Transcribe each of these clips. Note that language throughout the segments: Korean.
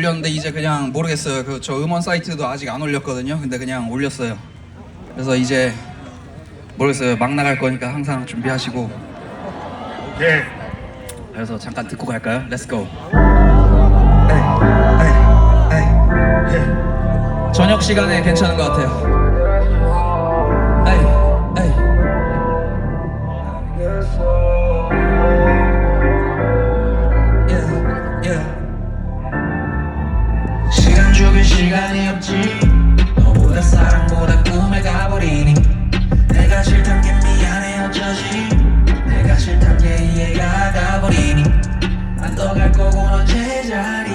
올렸는데 이제 그냥 모르겠어요. 그 저 음원 사이트도 아직 안 올렸거든요. 근데 그냥 올렸어요. 그래서 이제 모르겠어요. 막 나갈 거니까 항상 준비하시고. 예. 그래서 잠깐 듣고 갈까요? Let's go. 저녁 시간에 괜찮은 것 같아요. 시간이 없지. 너보다 사랑보다 꿈에 가버리니. 내가 싫단 게 미안해 어쩌지? 내가 싫단 게 이해가 가버리니. 난더갈 거고 넌 제자리.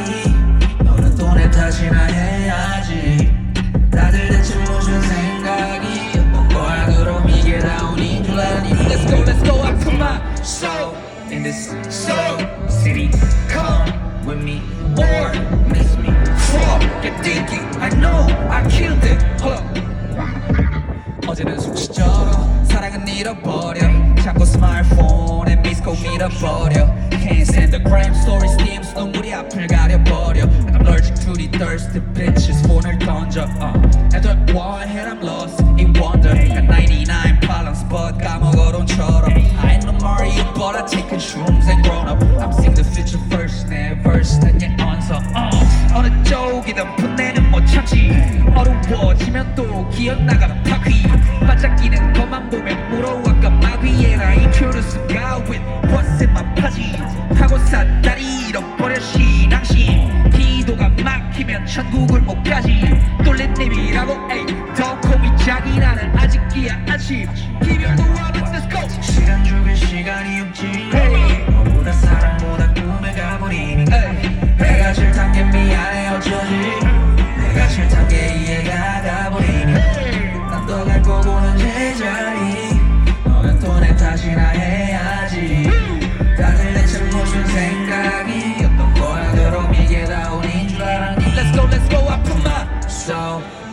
너는 또 내 탓이나 해야지. 다들 대체 무슨 생각이었던 거야? 그럼 이게 다운인 줄 아니. Let's go let's go I put my soul in this soul city come with me. Or miss me Fuck you're thinking I know I killed it Hold up 어제는 숙시처럼 사랑은 잃어버려 자꾸 스마트폰에 미스코 밀어버려 Can't stand the crime stories teams 눈물이 앞을 가려버려 I'm allergic to the thirsty bitches 폰을 던져 uh. After one hit I'm lost in wonder 어두워지면 또 기어나가는 바퀴. 반짝이는 것만 보면 물어와까 마귀에 나 introduce가 with what's in my 바지. 하고 샀다리 잃어버려 신앙심 기도가 막히면 천국을 못 가지. 뚫린 님이라고 에이. 더 고민 자기 나는 아직이야 아침 이별도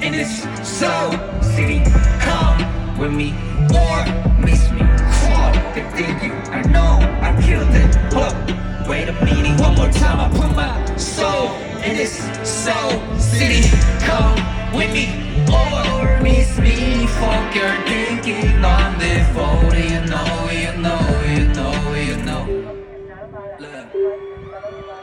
in this soul city come with me or miss me. Fuck they think you I know I killed it. Hold wait a minute. One more time I put my soul in this soul city come with me